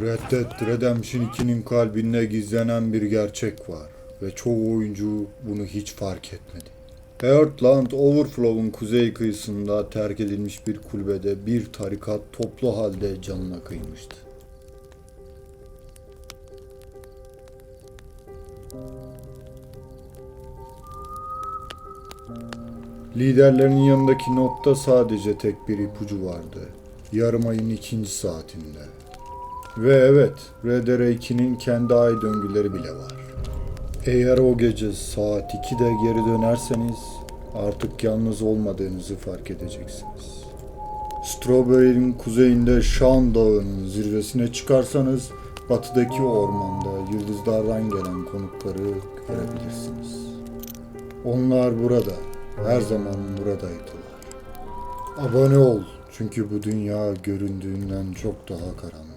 Red Dead Redemption 2'nin kalbinde gizlenen bir gerçek var ve çoğu oyuncu bunu hiç fark etmedi. Heartland Overflow'un kuzey kıyısında terk edilmiş bir kulübede bir tarikat toplu halde canına kıymıştı. Liderlerin yanındaki notta sadece tek bir ipucu vardı. Yarım ayın ikinci saatinde. Ve evet, RDR2'nin kendi ay döngüleri bile var. Eğer o gece saat 2'de geri dönerseniz artık yalnız olmadığınızı fark edeceksiniz. Strawberry'nin kuzeyinde Şan Dağı'nın zirvesine çıkarsanız batıdaki ormanda yıldızlardan gelen konukları görebilirsiniz. Onlar burada. Her zaman buradaydılar. Abone ol çünkü bu dünya göründüğünden çok daha karanlık.